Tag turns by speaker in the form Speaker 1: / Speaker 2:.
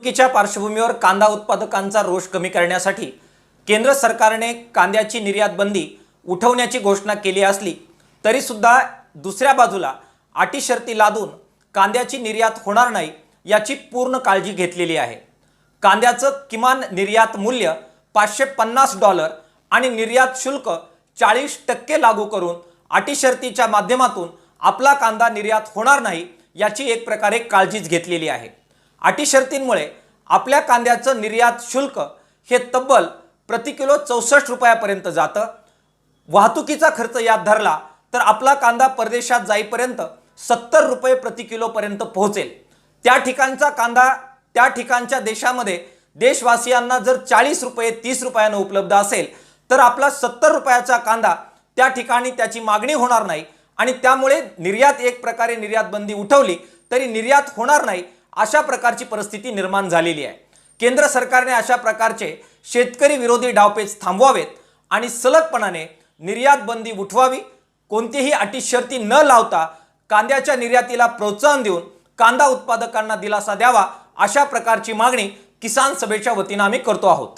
Speaker 1: निवडणुकीच्या पार्श्वभूमीवर कांदा उत्पादकांचा रोष कमी करण्यासाठी केंद्र सरकारने कांद्याची निर्यात बंदी उठवण्याची घोषणा केली असली तरीसुद्धा दुसऱ्या बाजूला अटी शर्ती लादून कांद्याची निर्यात होणार नाही याची पूर्ण काळजी घेतलेली आहे. कांद्याचं किमान निर्यात मूल्य पाचशे पन्नास डॉलर आणि निर्यात शुल्क चाळीस टक्के लागू करून अटी शर्तीच्या माध्यमातून आपला कांदा निर्यात होणार नाही याची एक प्रकारे काळजीच घेतलेली आहे. अटी शर्तींमुळे आपल्या कांद्याचं निर्यात शुल्क हे तब्बल प्रति किलो चौसष्ट रुपयापर्यंत जातं. वाहतुकीचा खर्च यात धरला तर आपला कांदा परदेशात जाईपर्यंत सत्तर रुपये प्रति किलोपर्यंत पोहोचेल. त्या ठिकाणचा कांदा त्या ठिकाणच्या देशामध्ये देशवासियांना जर चाळीस रुपये तीस रुपयानं उपलब्ध असेल तर आपला सत्तर रुपयाचा कांदा त्या ठिकाणी त्याची मागणी होणार नाही आणि त्यामुळे निर्यात एक प्रकारे निर्यात बंदी उठवली तरी निर्यात होणार नाही अशा प्रकारची परिस्थिती निर्माण झालेली आहे. केंद्र सरकारने अशा प्रकारचे शेतकरी विरोधी डावपेच थांबवावेत आणि सलगपणाने निर्यात बंदी उठवावी. कोणतीही अटी शर्ती न लावता कांद्याच्या निर्यातीला प्रोत्साहन देऊन कांदा उत्पादकांना दिलासा द्यावा अशा प्रकारची मागणी किसान सभेच्या वतीनं आम्ही करतो आहोत.